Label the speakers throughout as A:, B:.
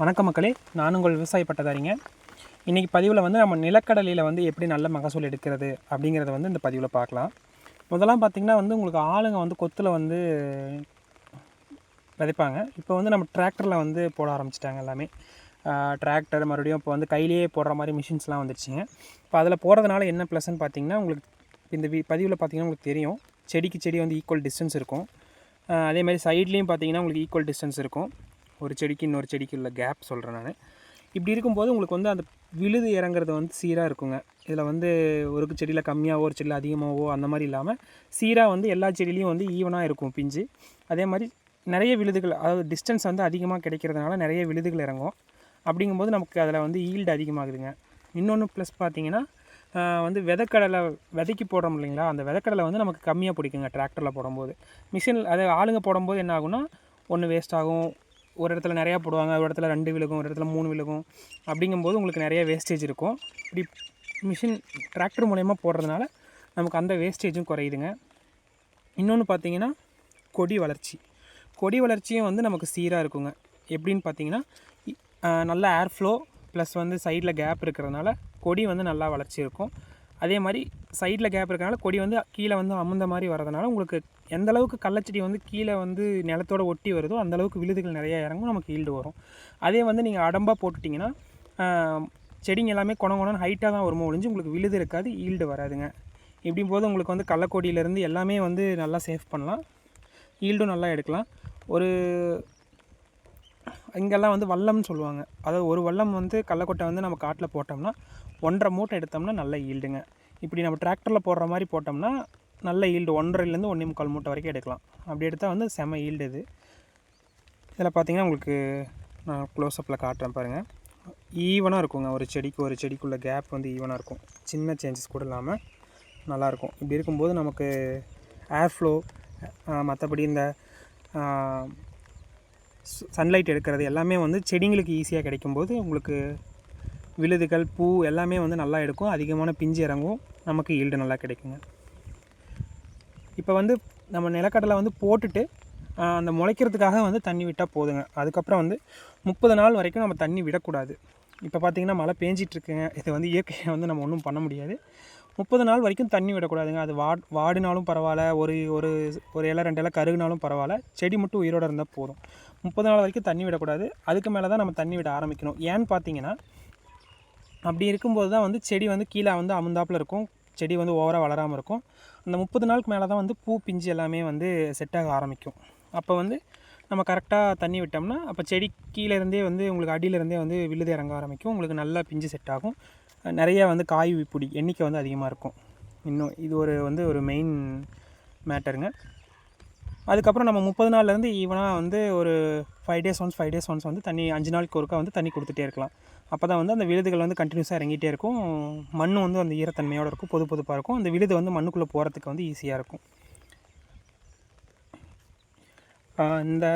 A: வணக்க மக்களே நான் உங்கள் விவசாய பட்டதாரிங்க. இன்றைக்கி பதிவில் வந்து நம்ம நிலக்கடலையில் வந்து எப்படி நல்ல மகசூல் எடுக்கிறது அப்படிங்கிறத வந்து இந்த பதிவில் பார்க்கலாம். முதலாம் பார்த்திங்கன்னா வந்து உங்களுக்கு ஆளுங்க வந்து கொத்தில் வந்து விதைப்பாங்க. இப்போ வந்து நம்ம டிராக்டரில் வந்து போட ஆரம்பிச்சிட்டாங்க எல்லாமே. டிராக்டர் மறுபடியும் இப்போ வந்து கையிலேயே போடுற மாதிரி மிஷின்ஸ்லாம் வந்துடுச்சுங்க இப்போ அதில் போகிறதுனால என்ன ப்ளஸ்ன்னு பார்த்தீங்கன்னா உங்களுக்கு இந்த வி பதிவில் பார்த்திங்கன்னா உங்களுக்கு தெரியும். செடிக்கு செடி வந்து ஈக்குவல் டிஸ்டன்ஸ் இருக்கும். அதே மாதிரி சைட்லேயும் பார்த்தீங்கன்னா உங்களுக்கு ஈக்குவல் டிஸ்டன்ஸ் இருக்கும். ஒரு செடிக்கு இன்னொரு செடிக்கு உள்ள கேப் சொல்கிறேன் நான். இப்படி இருக்கும்போது உங்களுக்கு வந்து அந்த விழுது இறங்குறது வந்து சீராக இருக்குங்க. இதில் வந்து ஒரு செடியில் கம்மியாகவோ ஒரு செடியில் அதிகமாகவோ அந்த மாதிரி இல்லாமல் சீராக வந்து எல்லா செடியிலையும் வந்து ஈவனாக இருக்கும் பிஞ்சு. அதே மாதிரி நிறைய விழுதுகள் அதாவது டிஸ்டன்ஸ் வந்து அதிகமாக கிடைக்கிறதுனால நிறைய விழுதுகள் இறங்கும். அப்படிங்கும்போது நமக்கு அதில் வந்து ஈல்டு அதிகமாகுதுங்க. இன்னொன்று ப்ளஸ் பார்த்தீங்கன்னா வந்து விதைக்கடலை விதைக்கு போடுறோம் இல்லைங்களா? அந்த விதைக்கடலை வந்து நமக்கு கம்மியாக பிடிக்குங்க டிராக்டரில் போடும்போது. மிஷின் அது ஆளுங்க போடும்போது என்ன ஆகும்னா ஒன்று வேஸ்ட் ஆகும் ஒரு இடத்துல நிறையா போடுவாங்க ஒரு இடத்துல ரெண்டு விழுகும் ஒரு இடத்துல மூணு விழுகும் அப்படிங்கும்போது உங்களுக்கு நிறைய வேஸ்டேஜ் இருக்கும். இப்படி மிஷின் டிராக்டர் மூலயமா போடுறதுனால நமக்கு அந்த வேஸ்டேஜும் குறையுதுங்க. இன்னொன்று பார்த்தீங்கன்னா கொடி வளர்ச்சி. கொடி வளர்ச்சியும் வந்து நமக்கு சீராக இருக்குங்க. எப்படின்னு பார்த்தீங்கன்னா இ- நல்ல ஏர் ஃப்ளோ ப்ளஸ் வந்து சைடில் கேப் இருக்கிறதுனால கொடி வந்து நல்லா வளர்ச்சி இருக்கும். அதே மாதிரி சைடில் கேப் இருக்கிறனால கொடி வந்து கீழே வந்து அமுந்த மாதிரி வரதுனால உங்களுக்கு எந்த அளவுக்கு கள்ளச்செடி வந்து கீழே வந்து நிலத்தோட ஒட்டி வருதோ அந்த அளவுக்கு விழுதுகள் நிறைய இறங்கும் நமக்கு ஈல்டு வரும். அதே வந்து நீங்கள் அடம்பாக போட்டுட்டிங்கன்னா செடிங்க எல்லாமே குணம் ஹைட்டாக தான் வருமோ ஒழிஞ்சு உங்களுக்கு விழுது இருக்காது ஈல்டு வராதுங்க. இப்படியும் போது உங்களுக்கு வந்து கள்ளக்கொடியிலேருந்து எல்லாமே வந்து நல்லா சேஃப் பண்ணலாம். ஈல்டும் நல்லா எடுக்கலாம். ஒரு இங்கெல்லாம் வந்து வல்லம்னு சொல்லுவாங்க. அதாவது ஒரு வல்லம் வந்து கள்ளக்கொட்டை வந்து நம்ம காட்டில் போட்டோம்னா ஒன்றரை மூட்டை எடுத்தோம்னா நல்ல ஈல்டுங்க இப்படி நம்ம டிராக்டரில் போடுற மாதிரி போட்டோம்னா நல்ல ஈல்டு ஒன்றரைலேருந்து ஒன்றே முக்கால் மூட்டை வரைக்கும் எடுக்கலாம். அப்படி எடுத்தால் வந்து செம ஈல்டு இது. இதில் பார்த்தீங்கன்னா உங்களுக்கு நான் க்ளோஸ்அப்பில் காட்டுறேன் பாருங்கள் ஈவனாக இருக்குங்க. ஒரு செடிக்கு ஒரு செடிக்குள்ள கேப் வந்து ஈவனாக இருக்கும். சின்ன சேஞ்சஸ் கூட இல்லாமல் நல்லாயிருக்கும் இப்படி இருக்கும்போது நமக்கு ஏர் ஃப்ளோ மற்றபடி இந்த சன்லைட் எடுக்கிறது எல்லாமே வந்து செடிங்களுக்கு ஈஸியாக கிடைக்கும்போது உங்களுக்கு விழுதுகள் பூ எல்லாமே வந்து நல்லா எடுக்கும். அதிகமான பிஞ்சு இறங்கும். நமக்கு ஈல்டு நல்லா கிடைக்குங்க. இப்போ வந்து நம்ம நிலக்கடலை வந்து போட்டுட்டு அந்த முளைக்கிறதுக்காக வந்து தண்ணி விட்டால் போதுங்க. அதுக்கப்புறம் வந்து முப்பது நாள் வரைக்கும் நம்ம தண்ணி விடக்கூடாது. இப்போ பார்த்தீங்கன்னா மழை பேஞ்சிட்ருக்குங்க இது வந்து இயற்கையை வந்து நம்ம ஒன்றும் பண்ண முடியாது. முப்பது நாள் வரைக்கும் தண்ணி விடக்கூடாதுங்க. அது வாட் வாடினாலும் பரவாயில்ல. ஒரு ஒரு ஒரு இலை ரெண்டு இலை கருகுனாலும் பரவாயில்ல. செடி மட்டும் உயிரோடு இருந்தால் போதும். முப்பது நாள் வரைக்கும் தண்ணி விடக்கூடாது. அதுக்கு மேலே தான் நம்ம தண்ணி விட ஆரம்பிக்கணும். ஏன்னு பார்த்தீங்கன்னா அப்படி இருக்கும்போது தான் வந்து செடி வந்து கீழே வந்து அமுந்தாப்பில் இருக்கும். செடி வந்து ஓவராக வளராமல் இருக்கும். அந்த முப்பது நாளுக்கு மேலே தான் வந்து பூ பிஞ்சு எல்லாமே வந்து செட் ஆக ஆரம்பிக்கும். அப்போ வந்து நம்ம கரெக்டாக தண்ணி விட்டோம்னா அப்போ செடி கீழே இருந்தே வந்து உங்களுக்கு அடியிலேருந்தே வந்து விழுது இறங்க ஆரம்பிக்கும். உங்களுக்கு நல்லா பிஞ்சு செட் ஆகும். நிறைய வந்து காய் பிடி எண்ணிக்கை வந்து அதிகமாக இருக்கும். இன்னும் இது ஒரு வந்து ஒரு மெயின் மேட்டருங்க அதுக்கப்புறம் நம்ம முப்பது நாள்லேருந்து ஈவனாக வந்து ஒரு five days once five days once வந்து தண்ணி அஞ்சு நாளுக்கு ஒருக்கா வந்து தண்ணி கொடுத்துட்டே இருக்கலாம். அப்போ தான் வந்து அந்த விழுதுகள் வந்து கண்டினியூஸாக இறங்கிட்டே இருக்கும். மண் வந்து அந்த ஈரத்தன்மையோடு இருக்கும் பொது பொதுப்பாக இருக்கும். அந்த விழுது வந்து மண்ணுக்குள்ளே போகிறதுக்கு வந்து ஈஸியாக இருக்கும். இந்த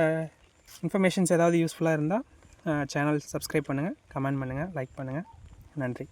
A: இன்ஃபர்மேஷன்ஸ் ஏதாவது யூஸ்ஃபுல்லாக இருந்தால் சேனல் சப்ஸ்கிரைப் பண்ணுங்கள் கமெண்ட் பண்ணுங்கள் லைக் பண்ணுங்கள் நன்றி.